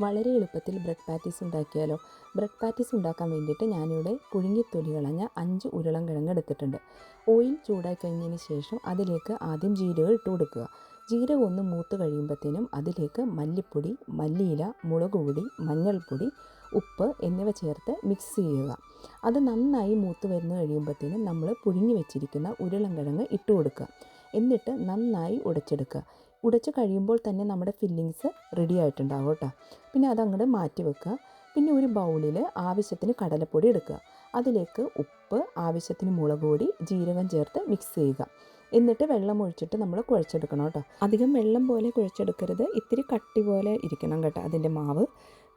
വളരെ എളുപ്പത്തിൽ bread patties ഉണ്ടാക്കിയാലോ? ബ്രെഡ് പാറ്റീസ് ഉണ്ടാക്കാൻ വേണ്ടിയിട്ട് ഞാനിവിടെ പുഴുങ്ങിത്തൊലി കളഞ്ഞ അഞ്ച് ഉരുളം കിഴങ്ങ് എടുത്തിട്ടുണ്ട്. ഓയിൽ ചൂടായി കഴിഞ്ഞതിന് ശേഷം അതിലേക്ക് ആദ്യം ജീരകം ഇട്ട് കൊടുക്കുക. ജീരകം ഒന്ന് മൂത്ത് കഴിയുമ്പോഴത്തേനും അതിലേക്ക് മല്ലിപ്പൊടി മല്ലിയില മുളക് പൊടി മഞ്ഞൾപ്പൊടി ഉപ്പ് എന്നിവ ചേർത്ത് മിക്സ് ചെയ്യുക. അത് നന്നായി മൂത്ത് വരുന്ന കഴിയുമ്പോഴത്തേനും നമ്മൾ പുഴുങ്ങി വെച്ചിരിക്കുന്ന ഉരുളൻകിഴങ്ങ് ഇട്ട് കൊടുക്കുക. എന്നിട്ട് നന്നായി ഉടച്ചെടുക്കുക. ഉടച്ച് കഴിയുമ്പോൾ തന്നെ നമ്മുടെ ഫില്ലിങ്സ് റെഡി ആയിട്ടുണ്ടാവും കേട്ടോ. പിന്നെ അതങ്ങോട്ട് മാറ്റി വെക്കുക. പിന്നെ ഒരു ബൗളിൽ ആവശ്യത്തിന് കടലപ്പൊടി എടുക്കുക. അതിലേക്ക് ഉപ്പ് ആവശ്യത്തിന് മുളക് പൊടി ജീരകം ചേർത്ത് മിക്സ് ചെയ്യുക. എന്നിട്ട് വെള്ളം ഒഴിച്ചിട്ട് നമ്മൾ കുഴച്ചെടുക്കണം കേട്ടോ. അധികം വെള്ളം പോലെ കുഴച്ചെടുക്കരുത്. ഇത്തിരി കട്ടി പോലെ ഇരിക്കണം കേട്ടോ അതിന്റെ മാവ്.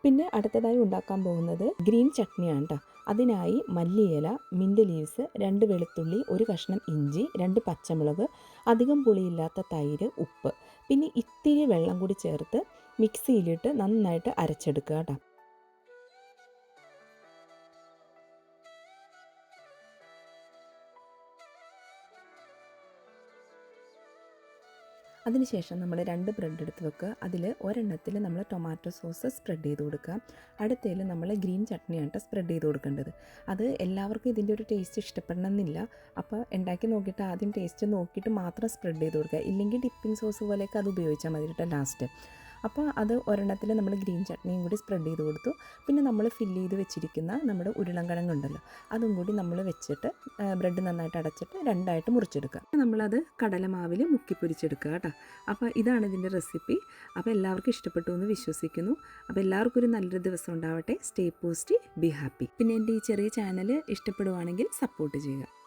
പിന്നെ അടുത്തതായി ഉണ്ടാക്കാൻ പോകുന്നത് ഗ്രീൻ ചട്നിയാണ് കേട്ടോ. അതിനായി മല്ലിയില മിന്റ് ലീവ്സ് രണ്ട് വെളുത്തുള്ളി ഒരു കഷ്ണം ഇഞ്ചി രണ്ട് പച്ചമുളക് അധികം പുളിയില്ലാത്ത തൈര് ഉപ്പ്. പിന്നെ ഇത്തിരി വെള്ളം കൂടി ചേർത്ത് മിക്സിയിലിട്ട് നന്നായിട്ട് അരച്ചെടുക്കുക കേട്ടോ. അതിനുശേഷം നമ്മൾ രണ്ട് ബ്രെഡ് എടുത്ത് വെക്കുക. അതിൽ ഒരെണ്ണത്തിൽ നമ്മൾ ടൊമാറ്റോ സോസ് സ്പ്രെഡ് ചെയ്ത് കൊടുക്കുക. അടുത്തതിൽ നമ്മൾ ഗ്രീൻ ചട്നിയാണ് സ്പ്രെഡ് ചെയ്ത് കൊടുക്കേണ്ടത്. അത് എല്ലാവർക്കും ഇതിന്റെ ഒരു ടേസ്റ്റ് ഇഷ്ടപ്പെടണമെന്നില്ല. അപ്പോൾ ഉണ്ടാക്കി നോക്കിയിട്ട് ആദ്യം ടേസ്റ്റ് നോക്കിയിട്ട് മാത്രം സ്പ്രെഡ് ചെയ്ത് കൊടുക്കുക. ഇല്ലെങ്കിൽ ഡിപ്പിംഗ് സോസ് പോലെയൊക്കെ അത് ഉപയോഗിച്ചാൽ മതി കേട്ടോ ലാസ്റ്റ് അപ്പോൾ അത് ഒരെണ്ണത്തിൽ നമ്മൾ ഗ്രീൻ ചട്നിയും കൂടി സ്പ്രെഡ് ചെയ്ത് കൊടുത്തു. പിന്നെ നമ്മൾ ഫില്ല് ചെയ്ത് വെച്ചിരിക്കുന്ന നമ്മുടെ ഉരുളൻകിഴങ്ങുണ്ടല്ലോ അതും കൂടി നമ്മൾ വെച്ചിട്ട് ബ്രെഡ് നന്നായിട്ട് അടച്ചിട്ട് രണ്ടായിട്ട് മുറിച്ചെടുക്കുക. നമ്മളത് കടലമാവിൽ മുക്കി പൊരിച്ചെടുക്കുക കേട്ടോ. അപ്പോൾ ഇതാണ് ഇതിന്റെ റെസിപ്പി. അപ്പോൾ എല്ലാവർക്കും ഇഷ്ടപ്പെട്ടു എന്ന് വിശ്വസിക്കുന്നു. അപ്പോൾ എല്ലാവർക്കും ഒരു നല്ലൊരു ദിവസം ഉണ്ടാവട്ടെ. സ്റ്റേ പോസ്റ്റ് ബി ഹാപ്പി പിന്നെ എന്റെ ഈ ചെറിയ ചാനൽ ഇഷ്ടപ്പെടുവാണെങ്കിൽ സപ്പോർട്ട് ചെയ്യുക.